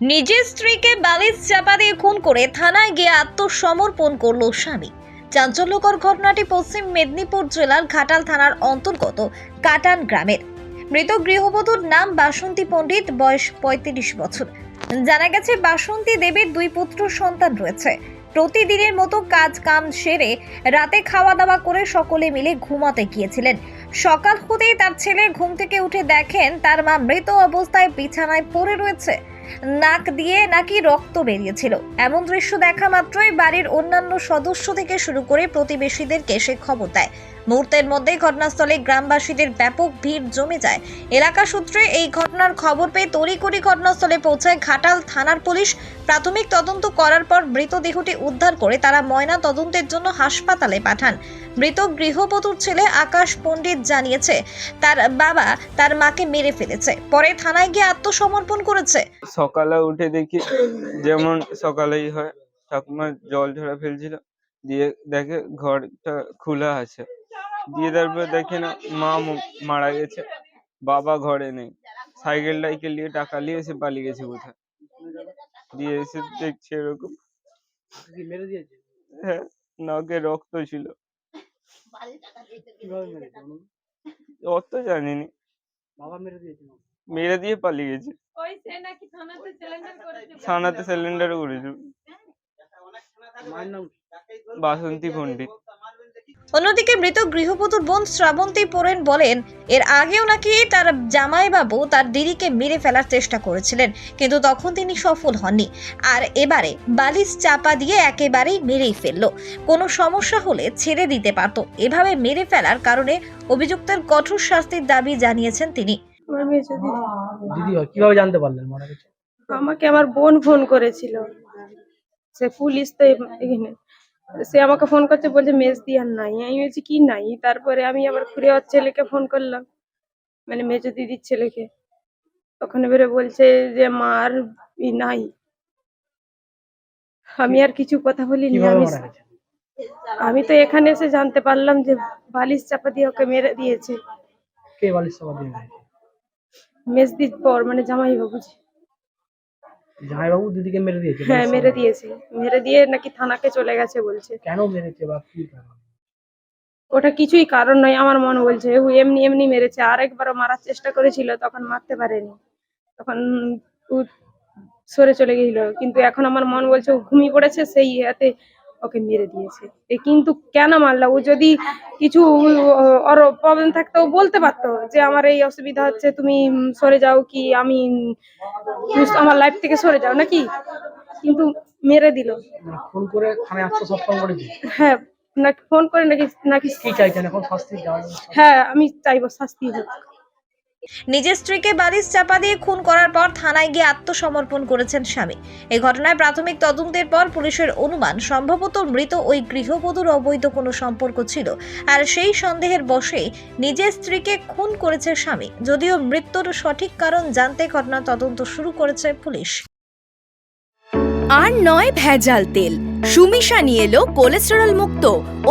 নিজের স্ত্রীকে বালিশ চাপা দিয়ে খুন করে থানায় গিয়ে আত্মসমর্পণ করল স্বামী। চাঞ্চল্যকর ঘটনাটি পশ্চিম মেদিনীপুর জেলার ঘাটাল থানার অন্তর্গত কাটান গ্রামের। মৃত গৃহবধূর নাম বাসন্তী পণ্ডিত, বয়স পঁয়ত্রিশ বছর। জানা গেছে, বাসন্তী দেবীর দুই পুত্র সন্তান রয়েছে। প্রতিদিনের মতো কাজ কাম সেরে রাতে খাওয়া দাওয়া করে সকলে মিলে ঘুমাতে গিয়েছিলেন। সকাল হতেই তার ছেলে ঘুম থেকে উঠে দেখেন, তার মা মৃত অবস্থায় বিছানায় পড়ে রয়েছে। নাক দিয়ে নাকি রক্ত বেরিয়েছিল। এমন দৃশ্য দেখা মাত্রই বাড়ির অন্যান্য সদস্য থেকে শুরু করে প্রতিবেশীদেরকে সে খবর দেয়। মুহূর্তের মধ্যেই ঘটনাস্থলে গ্রামবাসীদের ব্যাপক ভিড় জমে যায়। এলাকা সূত্রে এই ঘটনার খবর পেয়ে তড়িঘড়ি ঘটনাস্থলে পৌঁছায় ঘাটাল থানার পুলিশ। প্রাথমিক তদন্ত করার পর মৃতদেহটি উদ্ধার করে তারা ময়না তদন্তের জন্য হাসপাতালে পাঠান। মৃত গৃহবধূর ছেলে আকাশ পণ্ডিত জানিয়েছে তার বাবা তার মাকে মেরে ফেলেছে। পরে থানায় গিয়ে আত্মসমর্পণ করেছে। সকালে উঠে দেখি যেমন সকালেই হয় ঠাকুমা জল ঝরা ফেলছিল দিয়ে দেখে ঘরটা খোলা আছে। দিয়ে তারপর দেখে না মা মারা গেছে বাবা ঘরে নেই। সাইকেল টাইকেল নিয়ে টাকা নিয়ে এসে পালিয়ে গেছে কোথায়? দিয়ে এসে দেখছে এরকম। কি মেরে দিয়েছে? হ্যাঁ নাকে রক্ত ছিল? অত জানিনি। বাবা মেরে দিয়েছে মেরে দিয়ে পালিয়ে গেছে ওই সে নাকি থানাতে সিলিন্ডার করেছে থানাতে সিলিন্ডার করেছে। মায়ের নাম? বাসন্তী পণ্ডিত। অন্যদিকে মৃত গৃহবধূর বোন শ্রাবন্তী পোরেন বলেন এর আগেও নাকি তার জামাইবাবু তার দিদিকে মেরে ফেলার চেষ্টা করেছিলেন কিন্তু তখন তিনি সফল হননি। আর এবারে বালিশ চাপা দিয়ে একেবারেই মেরেই ফেলল। কোনো সমস্যা হলে ছেড়ে দিতে পারত। এভাবে মেরে ফেলার কারণে অভিযুক্তের কঠোর শাস্তির দাবি জানিয়েছেন তিনি। দিদি কীভাবে জানতে পারলেন মারা গেছে আমাকে আমার বোন ফোন করেছিল। সে পুলিশ তো এখানে সে আমাকে ফোন করছে বলছে মেজ দিয়ার নাই। আমি বলছি কি নাই? তারপরে আমি আবার ঘুরে ওর ছেলেকে ফোন করলাম। মানে মেজো দিদির ছেলেকে। তখন এবারে বলছে যে মার নাই। আমি আর কিছু কথা বলিনি আমি আমি তো এখানে এসে জানতে পারলাম যে বালিশ চাপা দিয়ে ওকে মেরে দিয়েছে। কে বালিশ চাপা দিয়ে মেজদির পর মানে জামাই বাবুজি জামাইবাবু দিদিকে মেরে দিয়েছে? হ্যাঁ মেরে দিয়েছে। মেরে দিয়ে নাকি থানাকে চলে গেছে বলছে। কেন মেরেছে বা কি কারণ? ওটা কিছুই কারণ নয় আমার মন বলছে। ও এমনি এমনি মেরেছে আরেকবারও মারার চেষ্টা করেছিল তখন মারতে পারেনি। তখন সরে চলে গেছিল কিন্তু এখন আমার মন বলছে ও ঘুমিয়ে পড়েছে সেই ইয়াতে ওকে মেরে দিয়েছে। এ কিন্তু কেন মারলা? ও যদি কিছু ওর প্রবলেম থাকতো ও বলতে পারতো যে আমার এই অসুবিধা হচ্ছে তুমি সরে যাও কি আমি আমার লাইফ থেকে সরে যাও নাকি? কিন্তু মেরে দিল। মানে ফোন করে থানায় আত্মসমর্পণ করেছে? হ্যাঁ নাকি ফোন করে নাকি নাকি কি চাইছেন এখন শাস্তি হ্যাঁ আমি চাইব শাস্তি হোক। নিজের স্ত্রীকে বালিশ চাপা দিয়ে খুন করার পর থানায় গিয়ে আত্মসমর্পণ করেছেন স্বামী। এ ঘটনায় প্রাথমিক তদন্তের পর পুলিশের অনুমান, সম্ভবত মৃত ওই গৃহবধূর অবৈধ কোনো সম্পর্ক ছিল। আর সেই সন্দেহের বশে নিজের স্ত্রীকে খুন করেছে স্বামী। যদিও মৃত্যুর সঠিক কারণ জানতে ঘটনা তদন্ত শুরু করেছে পুলিশ। আর নয় ভেজাল তেল। সুমিশা নিয়ে এলো কোলেস্টেরল মুক্ত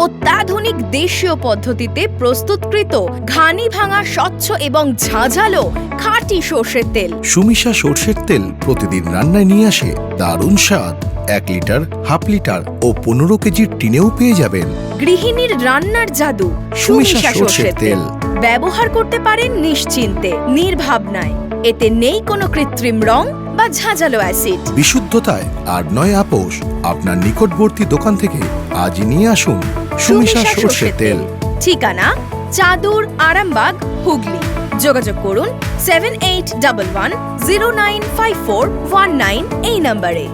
অত্যাধুনিক দেশীয় পদ্ধতিতে প্রস্তুতকৃত ঘানি ভাঙা স্বচ্ছ এবং ঝাঁঝালো খাঁটি সর্ষের তেল। সুমিশা সর্ষের তেল প্রতিদিন রান্নায় নিয়ে আসে। দারুণ স্বাদ। এক লিটার হাফ লিটার ও পনেরো কেজির টিনেও পেয়ে যাবেন। গৃহিণীর রান্নার জাদু সুমিশা সুমিশা সর্ষের তেল। ব্যবহার করতে পারেন নিশ্চিন্তে নির্ভাবনায়। এতে নেই কোনো কৃত্রিম রং বা ঝাঁঝালো অ্যাসিড। বিশুদ্ধতায় আর নয় আপোষ আপনার নিকটবর্তী দোকান থেকে আজই নিয়ে আসুন সুমিশা সর্ষের তেল। ঠিকানা চাদুর আরামবাগ হুগলি। যোগাযোগ করুন seven eight double one zero nine five four one nine এই নম্বরে